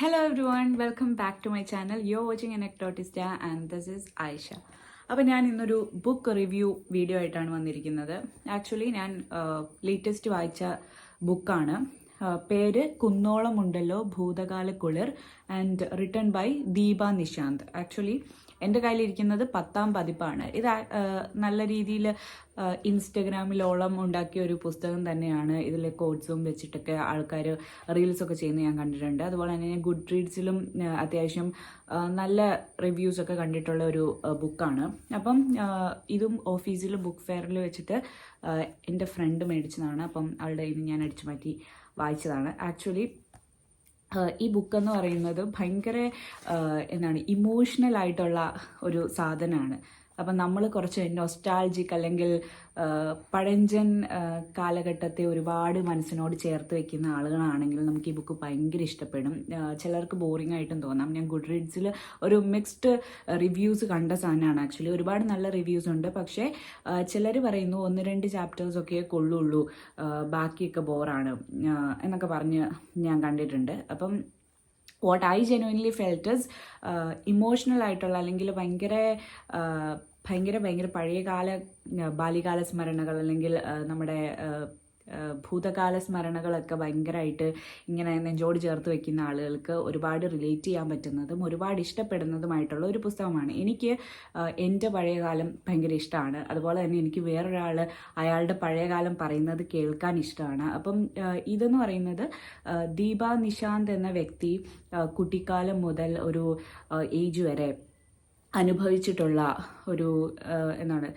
Hello everyone, welcome back to my channel. You're watching Anecdotista and this is Ayisha അപ്പോൾ ഞാൻ ഇന്നൊരു book review video ആയിട്ടാണ് വന്നിരിക്കുന്നത്. Actually ഞാൻ ലേറ്റസ്റ്റ് വായിച്ച ബുക്കാണ് പേര് കുന്നോളമുണ്ടല്ലോ Bhoothakala Kulir and written by Deepa Nishanth. Actually എന്റെ കയ്യിലിരിക്കുന്നത് പത്താം പതിപ്പാണ്. ഇത് നല്ല രീതിയിൽ ഇൻസ്റ്റഗ്രാമിലോളം ഉണ്ടാക്കിയ ഒരു പുസ്തകം തന്നെയാണ്. ഇതിൽ കോഡ്സും വെച്ചിട്ടൊക്കെ ആൾക്കാർ റീൽസൊക്കെ ചെയ്യുന്നത് ഞാൻ കണ്ടിട്ടുണ്ട്. അതുപോലെ തന്നെ ഗുഡ് റീഡ്സിലും അത്യാവശ്യം നല്ല റിവ്യൂസ് ഒക്കെ കണ്ടിട്ടുള്ള ഒരു ബുക്കാണ് അപ്പം ഇതും ഓഫീസിൽ ബുക്ക് ഫെയറിൽ വെച്ചിട്ട് എന്റെ ഫ്രണ്ട് മേടിച്ചതാണ്. അപ്പം അവളുടെ കയ്യിൽ ഞാൻ അടിച്ചു മാറ്റി വായിച്ചതാണ്. ആക്ച്വലി ഈ ബുക്ക് എന്ന് പറയുന്നത് ഭയങ്കര എന്താണ് ഇമോഷണൽ ആയിട്ടുള്ള ഒരു സാധനമാണ്. അപ്പം നമ്മൾ കുറച്ച് നൊസ്റ്റാൾജിക് അല്ലെങ്കിൽ പഴഞ്ചൻ കാലഘട്ടത്തെ ഒരുപാട് മനസ്സിനോട് ചേർത്ത് വെക്കുന്ന ആളുകളാണെങ്കിൽ നമുക്ക് ഈ ബുക്ക് ഭയങ്കര ഇഷ്ടപ്പെടും. ചിലർക്ക് ബോറിംഗ് ആയിട്ടും തോന്നാം. ഞാൻ ഗുഡ് റീഡ്സിൽ ഒരു മിക്സ്ഡ് റിവ്യൂസ് കണ്ട സാധനമാണ് ആക്ച്വലി ഒരുപാട് നല്ല റിവ്യൂസ് ഉണ്ട്. പക്ഷേ ചിലർ പറയുന്നു ഒന്ന് രണ്ട് ചാപ്റ്റേഴ്സ് ഒക്കെ കൊള്ളുള്ളൂ. ബാക്കിയൊക്കെ ബോറാണ് എന്നൊക്കെ പറഞ്ഞ് ഞാൻ കണ്ടിട്ടുണ്ട്. അപ്പം what I genuinely felt is emotional ആയിട്ടുള്ള അല്ലെങ്കിൽ ഭയങ്കര ആ, ഭയങ്കര ഭയങ്കര പഴയകാല ആ, ബാല്യകാല സ്മരണകൾ അല്ലെങ്കിൽ ആ, നമ്മുടെ ഭൂതകാല സ്മരണകളൊക്കെ ഭയങ്കരമായിട്ട് ഇങ്ങനെ നെഞ്ചോട് ചേർത്ത് വെക്കുന്ന ആളുകൾക്ക് ഒരുപാട് റിലേറ്റ് ചെയ്യാൻ പറ്റുന്നതും ഒരുപാട് ഇഷ്ടപ്പെടുന്നതുമായിട്ടുള്ള ഒരു പുസ്തകമാണ്. എനിക്ക് എന്റെ പഴയകാലം ഭയങ്കര ഇഷ്ടമാണ്. അതുപോലെ തന്നെ എനിക്ക് വേറൊരാൾ അയാളുടെ പഴയകാലം പറയുന്നത് കേൾക്കാൻ ഇഷ്ടമാണ്. അപ്പം ഇതെന്ന് പറയുന്നത് ദീപ നിശാന്ത് എന്ന വ്യക്തി കുട്ടിക്കാലം മുതൽ ഒരു ഏജ് വരെ അനുഭവിച്ചിട്ടുള്ള ഒരു എന്താണ്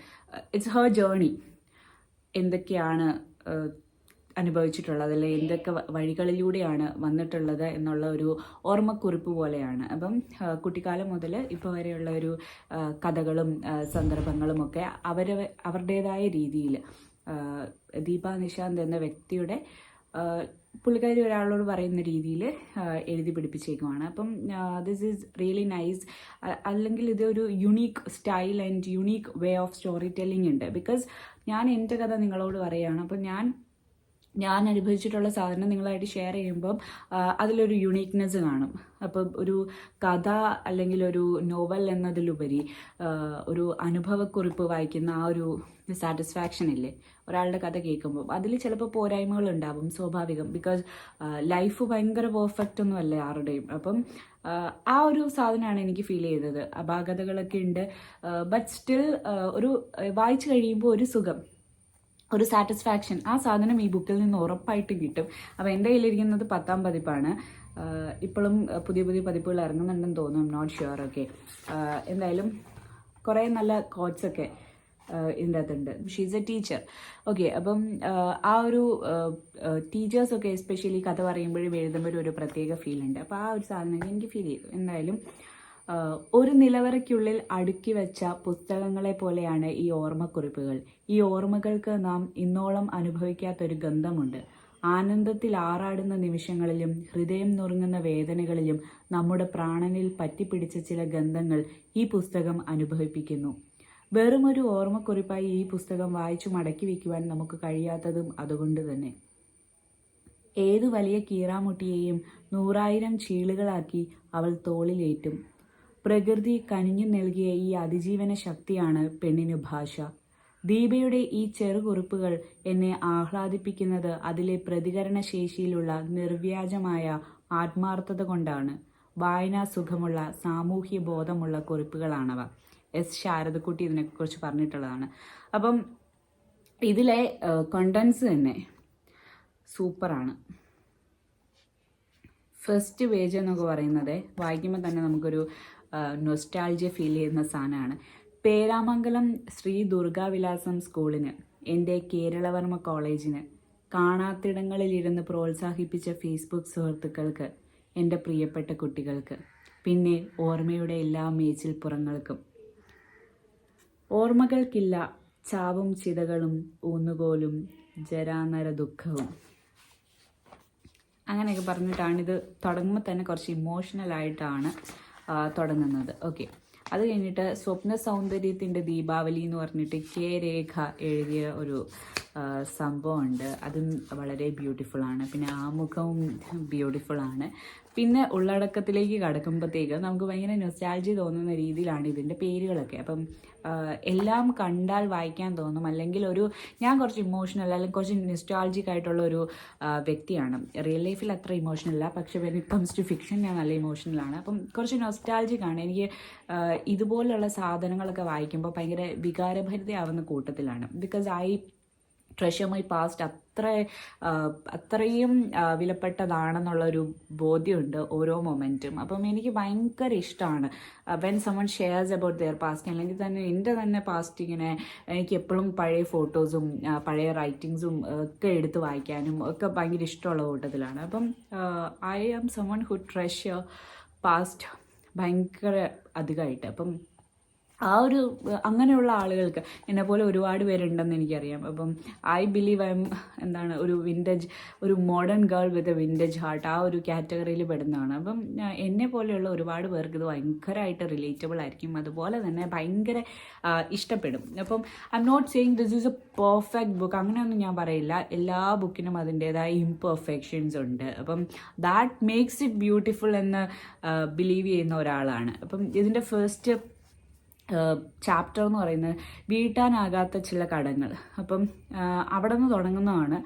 ഇറ്റ്സ് ഹർ ജേണി എന്തൊക്കെയാണ് അനുഭവിച്ചിട്ടുള്ളത് അല്ലെ എന്തൊക്കെ വഴികളിലൂടെയാണ് വന്നിട്ടുള്ളത് എന്നുള്ള ഒരു ഓർമ്മക്കുറിപ്പ് പോലെയാണ്. അപ്പം കുട്ടിക്കാലം മുതൽ ഇപ്പോൾ വരെയുള്ള ഒരു കഥകളും സന്ദർഭങ്ങളും ഒക്കെ അവര അവരുടേതായ രീതിയിൽ ദീപ നിശാന്ത് എന്ന വ്യക്തിയുടെ പുള്ളിക്കാരി ഒരാളോട് പറയുന്ന രീതിയിൽ എഴുതി പിടിപ്പിച്ചേക്കുവാണ്. അപ്പം ദിസ് ഈസ് റിയലി നൈസ് അല്ലെങ്കിൽ ഇതൊരു unique style and unique way of storytelling ഉണ്ട്. ബിക്കോസ് ഞാൻ എന്റെ കഥ നിങ്ങളോട് പറയുകയാണ് അപ്പം ഞാൻ ഞാൻ അനുഭവിച്ചിട്ടുള്ള സാധനം നിങ്ങളായിട്ട് ഷെയർ ചെയ്യുമ്പം അതിലൊരു യുണീക്നെസ് കാണും. അപ്പം ഒരു കഥ അല്ലെങ്കിൽ ഒരു നോവൽ എന്നതിലുപരി ഒരു അനുഭവക്കുറിപ്പ് വായിക്കുന്ന ആ ഒരു സാറ്റിസ്ഫാക്ഷൻ ഇല്ലേ? ഒരാളുടെ കഥ കേൾക്കുമ്പോൾ അതിൽ ചിലപ്പോൾ പോരായ്മകൾ ഉണ്ടാവും സ്വാഭാവികം. ബിക്കോസ് ലൈഫ് ഭയങ്കര പെർഫെക്റ്റ് ഒന്നും അല്ലേ ആരുടെയും. അപ്പം ആ ഒരു സാധനമാണ് എനിക്ക് ഫീൽ ചെയ്തത്. അപാകതകളൊക്കെ ഉണ്ട്. ബട്ട് സ്റ്റിൽ ഒരു വായിച്ചു കഴിയുമ്പോൾ ഒരു സുഖം. ഒരു സാറ്റിസ്ഫാക്ഷൻ ആ സാധനം ഈ ബുക്കിൽ നിന്ന് ഉറപ്പായിട്ട് കിട്ടും. അപ്പോൾ എന്റെ കയ്യിലിരിക്കുന്നത് പത്താം പതിപ്പാണ്. ഇപ്പോഴും പുതിയ പുതിയ പതിപ്പുകൾ ഇറങ്ങുന്നുണ്ടെന്ന് തോന്നും നോട്ട് ഷുവർ ഓക്കെ എന്തായാലും കുറേ നല്ല കോട്സ് ഒക്കെ ഇതിന്റെ അകത്തുണ്ട്. ഷീസ് എ ടീച്ചർ ഓക്കെ അപ്പം ആ ഒരു ടീച്ചേഴ്സൊക്കെ എസ്പെഷ്യലി കഥ പറയുമ്പോഴും എഴുതുമ്പോഴും ഒരു പ്രത്യേക ഫീൽ ഉണ്ട്. അപ്പോൾ ആ ഒരു സാധനം എനിക്ക് ഫീൽ ചെയ്തു. എന്തായാലും ഒരു നിലവറയ്ക്കുള്ളിൽ അടുക്കി വെച്ച പുസ്തകങ്ങളെ പോലെയാണ് ഈ ഓർമ്മക്കുറിപ്പുകൾ. ഈ ഓർമ്മകൾക്ക് നാം ഇന്നോളം അനുഭവിക്കാത്തൊരു ഗന്ധമുണ്ട്. ആനന്ദത്തിൽ ആറാടുന്ന നിമിഷങ്ങളിലും ഹൃദയം നുറുങ്ങുന്ന വേദനകളിലും നമ്മുടെ പ്രാണനിൽ പറ്റിപ്പിടിച്ച ചില ഗന്ധങ്ങൾ ഈ പുസ്തകം അനുഭവിപ്പിക്കുന്നു. വെറുമൊരു ഓർമ്മക്കുറിപ്പായി ഈ പുസ്തകം വായിച്ചു മടക്കി വയ്ക്കുവാൻ നമുക്ക് കഴിയാത്തതും അതുകൊണ്ട് തന്നെ. ഏതു വലിയ കീറാമുട്ടിയെയും നൂറായിരം ചീളുകളാക്കി അവൾ തോളിലേറ്റും. പ്രകൃതി കനിഞ്ഞു നൽകിയ ഈ അതിജീവന ശക്തിയാണ് പെണ്ണിനു ഭാഷ. ദീപയുടെ ഈ ചെറുകുറിപ്പുകൾ എന്നെ ആഹ്ലാദിപ്പിക്കുന്നത് അതിലെ പ്രതികരണ ശേഷിയിലുള്ള നിർവ്യാജമായ ആത്മാർത്ഥത കൊണ്ടാണ്. വായനാ സുഖമുള്ള സാമൂഹ്യ ബോധമുള്ള കുറിപ്പുകളാണവ. എസ് ശാരദക്കുട്ടി ഇതിനെക്കുറിച്ച് പറഞ്ഞിട്ടുള്ളതാണ്. അപ്പം ഇതിലെ കണ്ടൻസ് തന്നെ സൂപ്പറാണ്. ഫസ്റ്റ് പേജ് എന്നൊക്കെ പറയുന്നത് വായിക്കുമ്പോൾ തന്നെ നമുക്കൊരു നൊസ്റ്റാൾജിയ ഫീൽ ചെയ്യുന്ന സാധനമാണ്. പേരാമംഗലം ശ്രീ ദുർഗാവിലാസം സ്കൂളിന് എന്റെ കേരളവർമ്മ കോളേജിന് കാണാത്തിടങ്ങളിലിരുന്ന് പ്രോത്സാഹിപ്പിച്ച ഫേസ്ബുക്ക് സുഹൃത്തുക്കൾക്ക് എന്റെ പ്രിയപ്പെട്ട കുട്ടികൾക്ക് പിന്നെ ഓർമ്മയുടെ എല്ലാ മേച്ചിൽപ്പുറങ്ങൾക്കും ഓർമ്മകൾക്കില്ല ചാവും ചിതകളും ഊന്നുകോലും ജരാനര ദുഃഖവും. അങ്ങനെയൊക്കെ പറഞ്ഞിട്ടാണ് ഇത് തുടങ്ങുമ്പോൾ തന്നെ കുറച്ച് ഇമോഷണൽ ആയിട്ടാണ് തുടങ്ങുന്നത്. ഓക്കെ അത് കഴിഞ്ഞിട്ട് സ്വപ്ന സൗന്ദര്യത്തിന്റെ ദീപാവലി എന്ന് പറഞ്ഞിട്ട് കെ രേഖ എഴുതിയ ഒരു സംഭവമുണ്ട്. അതും വളരെ ബ്യൂട്ടിഫുൾ ആണ്. പിന്നെ ആമുഖവും ആണ്. പിന്നെ ഉള്ളടക്കത്തിലേക്ക് കടക്കുമ്പോഴത്തേക്ക് നമുക്ക് ഭയങ്കര നൊസ്റ്റാൾജി തോന്നുന്ന രീതിയിലാണ് ഇതിന്റെ പേരുകളൊക്കെ. അപ്പം എല്ലാം കണ്ടാൽ വായിക്കാൻ തോന്നും. അല്ലെങ്കിൽ ഒരു ഞാൻ കുറച്ച് ഇമോഷണൽ അല്ലെങ്കിൽ കുറച്ച് നൊസ്റ്റാൾജിക് ആയിട്ടുള്ള ഒരു വ്യക്തിയാണ്. റിയൽ ലൈഫിൽ അത്ര ഇമോഷണൽ അല്ല. പക്ഷെ when it comes to fiction ഞാൻ നല്ല ഇമോഷണലാണ് അപ്പം കുറച്ച് നൊസ്റ്റാൾജിക് ആണ്. എനിക്ക് ഇതുപോലുള്ള സാധനങ്ങളൊക്കെ വായിക്കുമ്പോൾ ഭയങ്കര വികാരഭരിതയാവുന്ന കൂട്ടത്തിലാണ്. Because I treasure my past അത്ര അത്രയും വിലപ്പെട്ടതാണെന്നുള്ളൊരു ബോധ്യമുണ്ട് ഓരോ മൊമെന്റും അപ്പം എനിക്ക് ഭയങ്കര ഇഷ്ടമാണ് when someone shares about their past അല്ലെങ്കിൽ തന്നെ എന്റെ തന്നെ പാസ്റ്റ് ഇങ്ങനെ എനിക്ക് എപ്പോഴും പഴയ ഫോട്ടോസും പഴയ റൈറ്റിങ്സും ഒക്കെ എടുത്ത് വായിക്കാനും ഒക്കെ ഭയങ്കര ഇഷ്ടമുള്ള കൂട്ടത്തിലാണ്. അപ്പം I am someone who treasure past ഭയങ്കര അധികമായിട്ട് അപ്പം ആ ഒരു അങ്ങനെയുള്ള ആളുകൾക്ക് എന്നെ പോലെ ഒരുപാട് പേരുണ്ടെന്ന് എനിക്കറിയാം. അപ്പം ഐ ബിലീവ് ഐ എം എന്താണ് ഒരു വിന്റേജ് ഒരു modern girl with a vintage heart ആ ഒരു കാറ്റഗറിയിൽ പെടുന്നതാണ്. അപ്പം എന്നെ പോലെയുള്ള ഒരുപാട് പേർക്ക് ഇത് ഭയങ്കരമായിട്ട് റിലേറ്റബിൾ ആയിരിക്കും. അതുപോലെ തന്നെ ഭയങ്കര ഇഷ്ടപ്പെടും. അപ്പം I am not saying this is a perfect book അങ്ങനെയൊന്നും ഞാൻ പറയില്ല. എല്ലാ ബുക്കിനും അതിന്റെതായ ഇംപെർഫെക്ഷൻസ് ഉണ്ട്. അപ്പം ദാറ്റ് മേക്സ് ഇറ്റ് ബ്യൂട്ടിഫുൾ എന്ന് ബിലീവ് ചെയ്യുന്ന ഒരാളാണ്. അപ്പം ഇതിന്റെ ഫസ്റ്റ് ചാപ്റ്റർ എന്ന് പറയുന്നത് വീട്ടാനാകാത്ത ചില കടങ്ങൾ. അപ്പം അവിടെ നിന്ന് തുടങ്ങുന്നതാണ്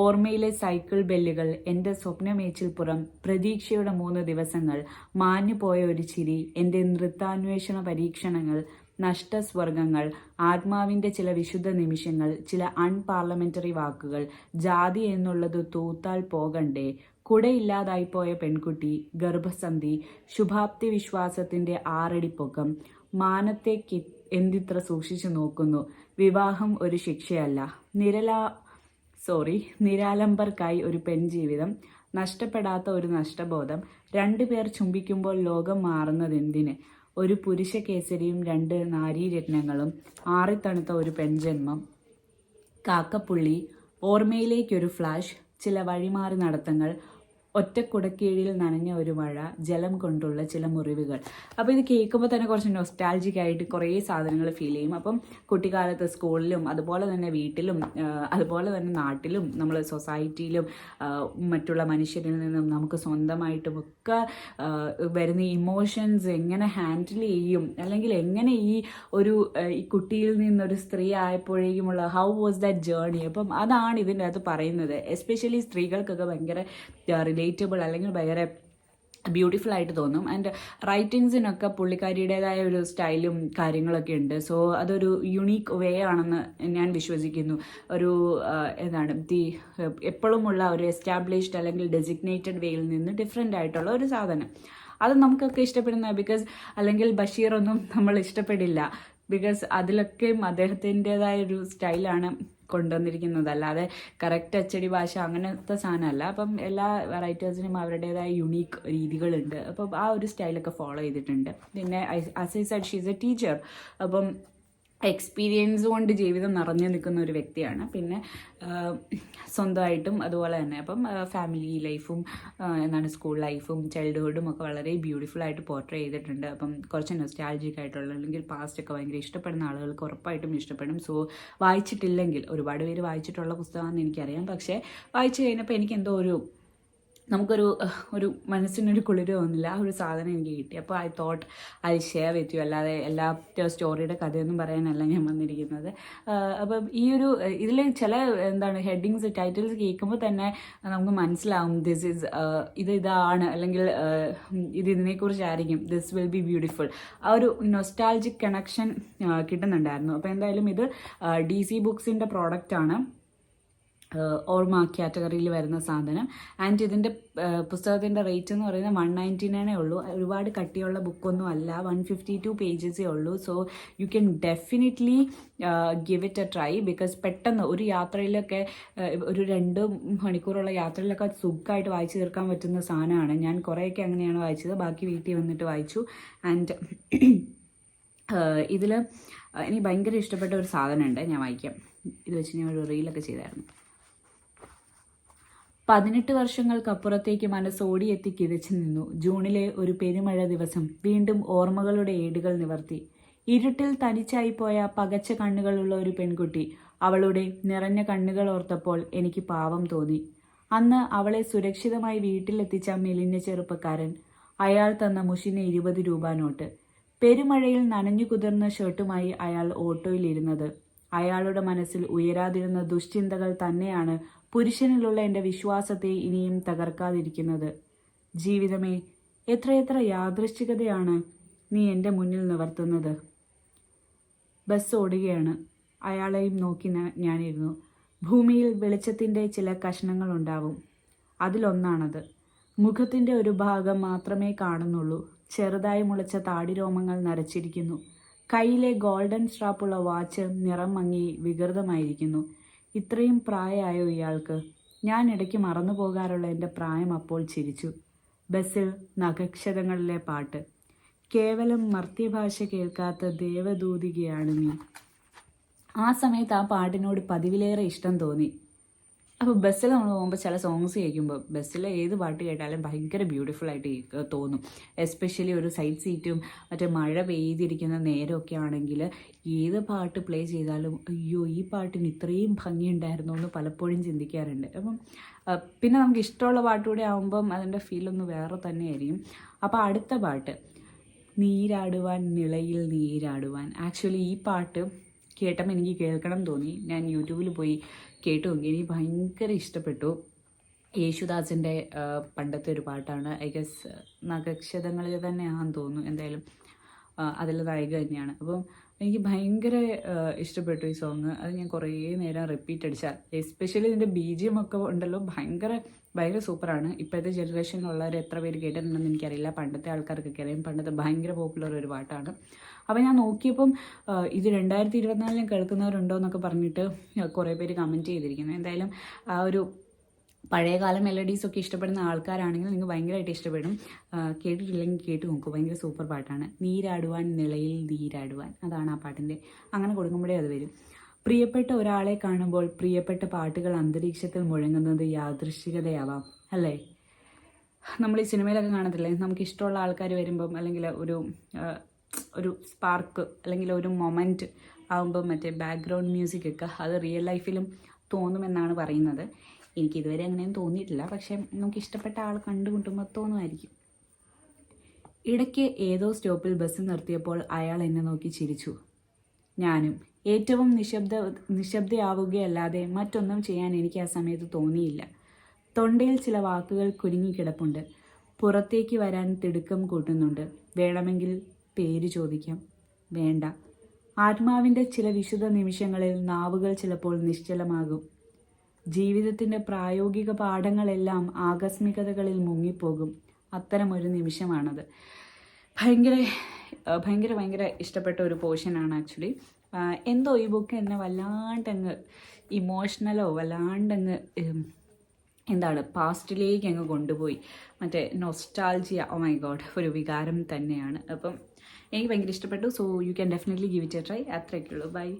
ഓർമ്മയിലെ സൈക്കിൾ ബെല്ലുകൾ എന്റെ സ്വപ്നമേച്ചിൽപ്പുറം പ്രതീക്ഷയുടെ മൂന്ന് ദിവസങ്ങൾ മാഞ്ഞുപോയ ഒരു ചിരി എന്റെ നൃത്താന്വേഷണ പരീക്ഷണങ്ങൾ നഷ്ടസ്വർഗങ്ങൾ ആത്മാവിന്റെ ചില വിശുദ്ധ നിമിഷങ്ങൾ ചില അൺപാർലമെന്ററി വാക്കുകൾ ജാതി എന്നുള്ളത് തൂത്താൽ പോകണ്ടേ കുടയില്ലാതായിപ്പോയ പെൺകുട്ടി ഗർഭസന്ധി ശുഭാപ്തി വിശ്വാസത്തിന്റെ ആറടിപ്പൊക്കം മാനത്തേക്ക് എന്തിത്ര സൂക്ഷിച്ചു നോക്കുന്നു? വിവാഹം ഒരു ശിക്ഷയല്ല. നിരലാ സോറി നിരാലംബർക്കായി ഒരു പെൺജീവിതം നഷ്ടപ്പെടാത്ത ഒരു നഷ്ടബോധം രണ്ടുപേർ ചുംബിക്കുമ്പോൾ ലോകം മാറുന്നത് മാറുന്നതെന്തിന് ഒരു പുരുഷ കേസരിയും രണ്ട് നാരീരത്നങ്ങളും ആറിത്തണുത്ത ഒരു പെൺജന്മം. കാക്കപ്പുള്ളി ഓർമ്മയിലേക്കൊരു ഫ്ലാഷ് ചില വഴിമാറി നടത്തങ്ങൾ ഒറ്റക്കുടക്കീഴിൽ നനഞ്ഞ ഒരു മഴ ജലം കൊണ്ടുള്ള ചില മുറിവുകൾ. അപ്പോൾ ഇത് കേൾക്കുമ്പോൾ തന്നെ കുറച്ച് നൊസ്റ്റാൾജിക് ആയിട്ട് കുറേ സാധനങ്ങൾ ഫീൽ ചെയ്യും. അപ്പം കുട്ടിക്കാലത്ത് സ്കൂളിലും അതുപോലെ തന്നെ വീട്ടിലും അതുപോലെ തന്നെ നാട്ടിലും നമ്മൾ സൊസൈറ്റിയിലും മറ്റുള്ള മനുഷ്യരിൽ നിന്നും നമുക്ക് സ്വന്തമായിട്ടും ഒക്കെ വരുന്ന ഇമോഷൻസ് എങ്ങനെ ഹാൻഡിൽ ചെയ്യും? അല്ലെങ്കിൽ എങ്ങനെ ഈ ഒരു ഈ കുട്ടിയിൽ നിന്നൊരു സ്ത്രീ ആയപ്പോഴേക്കുമുള്ള ഹൗ വാസ് ദാറ്റ് ജേർണി അപ്പം അതാണ് ഇതിന്റെ അകത്ത് പറയുന്നത്. എസ്പെഷ്യലി സ്ത്രീകൾക്കൊക്കെ ഭയങ്കര റിലേറ്റബിൾ അല്ലെങ്കിൽ ഭയങ്കര ബ്യൂട്ടിഫുൾ ആയിട്ട് തോന്നും. ആൻഡ് റൈറ്റിങ്സിനൊക്കെ പുള്ളിക്കാരിയുടേതായ ഒരു സ്റ്റൈലും കാര്യങ്ങളൊക്കെ ഉണ്ട്. സോ അതൊരു യുണീക്ക് വേ ആണെന്ന് ഞാൻ വിശ്വസിക്കുന്നു. ഒരു എന്താണ് ദി എപ്പോഴുമുള്ള ഒരു എസ്റ്റാബ്ലിഷ്ഡ് അല്ലെങ്കിൽ ഡെസിഗ്നേറ്റഡ് വേയിൽ നിന്ന് ഡിഫറെന്റ് ആയിട്ടുള്ള ഒരു സാധനം. അത് നമുക്കൊക്കെ ഇഷ്ടപ്പെടുന്ന ബിക്കോസ് അല്ലെങ്കിൽ ബഷീറൊന്നും നമ്മൾ ഇഷ്ടപ്പെടില്ല. ബിക്കോസ് അതിലൊക്കെയും അദ്ദേഹത്തിന്റെതായ ഒരു സ്റ്റൈലാണ് കൊണ്ടുവന്നിരിക്കുന്നത് അല്ലാതെ കറക്റ്റ് അച്ചടി ഭാഷ അങ്ങനത്തെ സാധനമല്ല. അപ്പം എല്ലാ റൈറ്റേഴ്സിനും അവരുടേതായ യുണീക്ക് രീതികളുണ്ട്. അപ്പം ആ ഒരു സ്റ്റൈലൊക്കെ ഫോളോ ചെയ്തിട്ടുണ്ട്. പിന്നെ as I said she's a teacher അപ്പം എക്സ്പീരിയൻസ് കൊണ്ട് ജീവിതം നിറഞ്ഞു നിൽക്കുന്ന ഒരു വ്യക്തിയാണ്. പിന്നെ സ്വന്തമായിട്ടും അതുപോലെ തന്നെ അപ്പം ഫാമിലി ലൈഫും എന്താണ് സ്കൂൾ ലൈഫും ചൈൽഡ്ഹുഡും ഒക്കെ വളരെ ബ്യൂട്ടിഫുൾ ആയിട്ട് പോർട്രേ ചെയ്തിട്ടുണ്ട്. അപ്പം കുറച്ച് നൊസ്റ്റാൾജിക് ആയിട്ടുള്ള അല്ലെങ്കിൽ പാസ്റ്റ് ഒക്കെ ഭയങ്കര ഇഷ്ടപ്പെടുന്ന ആളുകൾക്ക് ഉറപ്പായിട്ടും ഇഷ്ടപ്പെടും. സോ വായിച്ചിട്ടില്ലെങ്കിൽ ഒരുപാട് പേര് വായിച്ചിട്ടുള്ള പുസ്തകമാണെന്ന് എനിക്കറിയാം. പക്ഷേ വായിച്ചു കഴിഞ്ഞപ്പോൾ എനിക്ക് എന്തോ ഒരു നമുക്കൊരു ഒരു മനസ്സിനൊരു കുളിര് തോന്നില്ല. ആ ഒരു സാധനം എനിക്ക് കിട്ടി. അപ്പോൾ I thought I share with you അല്ലാതെ എല്ലാ സ്റ്റോറിയുടെ കഥയൊന്നും പറയാനല്ല ഞാൻ വന്നിരിക്കുന്നത്. അപ്പം ഈ ഒരു ഇതിൽ ചില എന്താണ് ഹെഡിങ്സ് ടൈറ്റിൽസ് കേൾക്കുമ്പോൾ തന്നെ നമുക്ക് മനസ്സിലാവും. ദിസ് ഈസ് ഇത് ഇതാണ്. അല്ലെങ്കിൽ ഇത് ഇതിനെക്കുറിച്ചായിരിക്കും. ദിസ് വിൽ ബി ബ്യൂട്ടിഫുൾ ആ ഒരു നൊസ്റ്റാൾജിക് കണക്ഷൻ കിട്ടുന്നുണ്ടായിരുന്നു. അപ്പോൾ എന്തായാലും ഇത് ഡി സി ബുക്സിന്റെ പ്രോഡക്റ്റാണ് ഏഹ് ഓർമ്മ കാറ്റഗറിയിൽ വരുന്ന സാധനം. ആൻഡ് ഇതിന്റെ പുസ്തകത്തിന്റെ റേറ്റ് എന്ന് പറയുന്നത് വൺ നയന്റി നയനേ ഉള്ളൂ. ഒരുപാട് കട്ടിയുള്ള ബുക്കൊന്നും അല്ല. വൺ ഫിഫ്റ്റി ടു പേജസേ ഉള്ളൂ. So you can definitely give it a try. Because പെട്ടെന്ന് ഒരു യാത്രയിലൊക്കെ ഒരു രണ്ട് മണിക്കൂറുള്ള യാത്രയിലൊക്കെ സുഖമായിട്ട് വായിച്ചു തീർക്കാൻ പറ്റുന്ന സാധനമാണ്. ഞാൻ കുറേയൊക്കെ അങ്ങനെയാണ് വായിച്ചത്. ബാക്കി വീട്ടിൽ വന്നിട്ട് വായിച്ചു. ആൻഡ് ഇതിൽ എനിക്ക് ഭയങ്കര ഇഷ്ടപ്പെട്ട ഒരു സാധനമുണ്ട്. ഞാൻ വായിക്കാം. ഇത് വെച്ച് ഞാൻ ഒരു റീലൊക്കെ ചെയ്തായിരുന്നു. പതിനെട്ട് വർഷങ്ങൾക്കപ്പുറത്തേക്ക് മനസ്സ് ഓടിയെത്തി കിതച്ചു നിന്നു. ജൂണിലെ ഒരു പെരുമഴ ദിവസം വീണ്ടും ഓർമ്മകളുടെ ഏടുകൾ നിവർത്തി. ഇരുട്ടിൽ തനിച്ചായി പോയ പകച്ച കണ്ണുകളുള്ള ഒരു പെൺകുട്ടി അവളുടെ നിറഞ്ഞ കണ്ണുകൾ ഓർത്തപ്പോൾ എനിക്ക് പാവം തോന്നി. അന്ന് അവളെ സുരക്ഷിതമായി വീട്ടിലെത്തിച്ച മെലിഞ്ഞ ചെറുപ്പക്കാരൻ അയാൾ തന്ന മുഷിന് ഇരുപത് രൂപ നോട്ട്. പെരുമഴയിൽ നനഞ്ഞു കുതിർന്ന ഷർട്ടുമായി അയാൾ ഓട്ടോയിലിരുന്നത്. അയാളുടെ മനസ്സിൽ ഉയരാതിരുന്ന ദുശ്ചിന്തകൾ തന്നെയാണ് പുരുഷനിലുള്ള എന്റെ വിശ്വാസത്തെ ഇനിയും തകർക്കാതിരിക്കുന്നത്. ജീവിതമേ എത്രയെത്ര യാദൃശ്ചികതയാണ് നീ എന്റെ മുന്നിൽ നിവർത്തുന്നത്. ബസ് ഓടുകയാണ്. അയാളെയും നോക്കി ഞാനിരുന്നു. ഭൂമിയിൽ വെളിച്ചത്തിന്റെ ചില കഷ്ണങ്ങൾ ഉണ്ടാവും. അതിലൊന്നാണത്. മുഖത്തിന്റെ ഒരു ഭാഗം മാത്രമേ കാണുന്നുള്ളൂ. ചെറുതായി മുളച്ച താടിരോമങ്ങൾ നരച്ചിരിക്കുന്നു. കയ്യിലെ ഗോൾഡൻ സ്ട്രാപ്പുള്ള വാച്ച് നിറം മങ്ങി വികൃതമായിരിക്കുന്നു. ഇത്രയും പ്രായമായോ ഇയാൾക്ക്? ഞാൻ ഇടയ്ക്ക് മറന്നു പോകാറുള്ള എന്റെ പ്രായം അപ്പോൾ ചിരിച്ചു. ബസ്സിൽ നഖക്ഷരങ്ങളിലെ പാട്ട്. കേവലം മർത്യഭാഷ കേൾക്കാത്ത ദേവദൂതികയാണ് നീ. ആ സമയത്ത് ആ പാട്ടിനോട് പതിവിലേറെ ഇഷ്ടം തോന്നി. അപ്പോൾ ബസ്സിൽ നമ്മൾ പോകുമ്പോൾ ചില സോങ്സ് കേൾക്കുമ്പോൾ ബസ്സിൽ ഏത് പാട്ട് കേട്ടാലും ഭയങ്കര ബ്യൂട്ടിഫുൾ ആയിട്ട് തോന്നും. എസ്പെഷ്യലി ഒരു സൈഡ് സീറ്റും മറ്റേ മഴ പെയ്തിരിക്കുന്ന നേരമൊക്കെ ആണെങ്കിൽ ഏത് പാട്ട് പ്ലേ ചെയ്താലും അയ്യോ ഈ പാട്ടിന് ഇത്രയും ഭംഗിയുണ്ടായിരുന്നു എന്ന് പലപ്പോഴും ചിന്തിക്കാറുണ്ട്. അപ്പം പിന്നെ നമുക്ക് ഇഷ്ടമുള്ള പാട്ടുകൂടെ ആകുമ്പം അതിന്റെ ഫീലൊന്ന് വേറെ തന്നെയായിരിക്കും. അപ്പോൾ അടുത്ത പാട്ട് നീരാടുവാൻ നിളയിൽ നീരാടുവാൻ. ആക്ച്വലി ഈ പാട്ട് കേട്ടപ്പോൾ എനിക്ക് കേൾക്കണം തോന്നി. ഞാൻ യൂട്യൂബിൽ പോയി കേട്ടു നോക്കി. എനിക്ക് ഭയങ്കര ഇഷ്ടപ്പെട്ടു. യേശുദാസിന്റെ പണ്ടത്തെ ഒരു പാട്ടാണ്. ഐ ഗസ് നഗക്ഷതങ്ങളിൽ തന്നെയാണെന്ന് തോന്നുന്നു. എന്തായാലും അതിൽ നായിക തന്നെയാണ്. അപ്പം എനിക്ക് ഭയങ്കര ഇഷ്ടപ്പെട്ടു ഈ സോങ് അത് ഞാൻ കുറേ നേരം റിപ്പീറ്റ് അടിച്ചാൽ എസ്പെഷ്യലി ഇതിന്റെ ബി ജി എം ഒക്കെ ഉണ്ടല്ലോ ഭയങ്കര ഭയങ്കര സൂപ്പറാണ്. ഇപ്പോഴത്തെ ജനറേഷനിലുള്ളവർ എത്ര പേര് കേട്ടിട്ടുണ്ടെന്ന് എനിക്കറിയില്ല. പണ്ടത്തെ ആൾക്കാർക്കൊക്കെ അറിയാം. പണ്ടത്തെ ഭയങ്കര പോപ്പുലർ ഒരു പാട്ടാണ്. അപ്പോൾ ഞാൻ നോക്കിയപ്പം ഇത് രണ്ടായിരത്തി ഇരുപത്തിനാലിൽ കേൾക്കുന്നവരുണ്ടോ എന്നൊക്കെ പറഞ്ഞിട്ട് കുറേ പേര് കമന്റ് ചെയ്തിരിക്കുന്നു. എന്തായാലും ആ ഒരു പഴയകാല മെലഡീസ് ഒക്കെ ഇഷ്ടപ്പെടുന്ന ആൾക്കാരാണെങ്കിൽ നിങ്ങൾക്ക് ഭയങ്കരമായിട്ട് ഇഷ്ടപ്പെടും. കേട്ടിട്ടില്ലെങ്കിൽ കേട്ട് നോക്കൂ. ഭയങ്കര സൂപ്പർ പാട്ടാണ്. നീരാടുവാൻ നിളയിൽ നീരാടുവാൻ. അതാണ് ആ പാട്ടിന്റെ അങ്ങനെ കൊടുക്കുമ്പോഴേ അത് വരും. പ്രിയപ്പെട്ട ഒരാളെ കാണുമ്പോൾ പ്രിയപ്പെട്ട പാട്ടുകൾ അന്തരീക്ഷത്തിൽ മുഴങ്ങുന്നത് യാദൃശ്ചികതയാവാം. അല്ലേ? നമ്മൾ ഈ സിനിമയിലൊക്കെ കാണത്തില്ലേ? നമുക്ക് ഇഷ്ടമുള്ള ആൾക്കാർ വരുമ്പം അല്ലെങ്കിൽ ഒരു ഒരു സ്പാർക്ക് അല്ലെങ്കിൽ ഒരു മൊമെന്റ് ആകുമ്പോൾ മറ്റേ ബാക്ക്ഗ്രൗണ്ട് മ്യൂസിക് ഒക്കെ അത് റിയൽ ലൈഫിലും തോന്നുമെന്നാണ് പറയുന്നത്. എനിക്ക് ഇതുവരെ അങ്ങനെയൊന്നും തോന്നിയിട്ടില്ല. പക്ഷെ നമുക്ക് ഇഷ്ടപ്പെട്ട ആൾ കണ്ടുമുട്ടുമ്പോൾ തോന്നുമായിരിക്കും. ഇടയ്ക്ക് ഏതോ സ്റ്റോപ്പിൽ ബസ് നിർത്തിയപ്പോൾ അയാൾ എന്നെ നോക്കി ചിരിച്ചു. ഞാനും ഏറ്റവും നിശബ്ദ നിശബ്ദയാവുകയല്ലാതെ മറ്റൊന്നും ചെയ്യാൻ എനിക്ക് ആ സമയത്ത് തോന്നിയില്ല. തൊണ്ടയിൽ ചില വാക്കുകൾ കുരുങ്ങിക്കിടപ്പുണ്ട് പുറത്തേക്ക് വരാൻ തിടുക്കം കൂട്ടുന്നുണ്ട്. വേണമെങ്കിൽ പേര് ചോദിക്കാം. വേണ്ട. ആത്മാവിന്റെ ചില വിശുദ്ധ നിമിഷങ്ങളിൽ നാവുകൾ ചിലപ്പോൾ നിശ്ചലമാകും. ജീവിതത്തിന്റെ പ്രായോഗിക പാഠങ്ങളെല്ലാം ആകസ്മികതകളിൽ മുങ്ങിപ്പോകും. ഒരു നിമിഷമാണത്. ഭയങ്കര ഭയങ്കര ഭയങ്കര ഇഷ്ടപ്പെട്ട ഒരു പോർഷനാണ് ആക്ച്വലി. എന്തോ ഈ ബുക്ക് എന്നെ വല്ലാണ്ടങ്ങ് ഇമോഷണലോ വല്ലാണ്ടങ്ങ് എന്താണ് പാസ്റ്റിലേക്ക് അങ്ങ് കൊണ്ടുപോയി. മറ്റേ നൊസ്റ്റാൾജിയ ഓ മൈ ഗോഡ് ഒരു വികാരം തന്നെയാണ്. അപ്പം എനിക്ക് ഭയങ്കര ഇഷ്ടപ്പെട്ടു. So you can definitely give it a try അത്രയൊക്കെ ഉള്ളൂ. ബൈ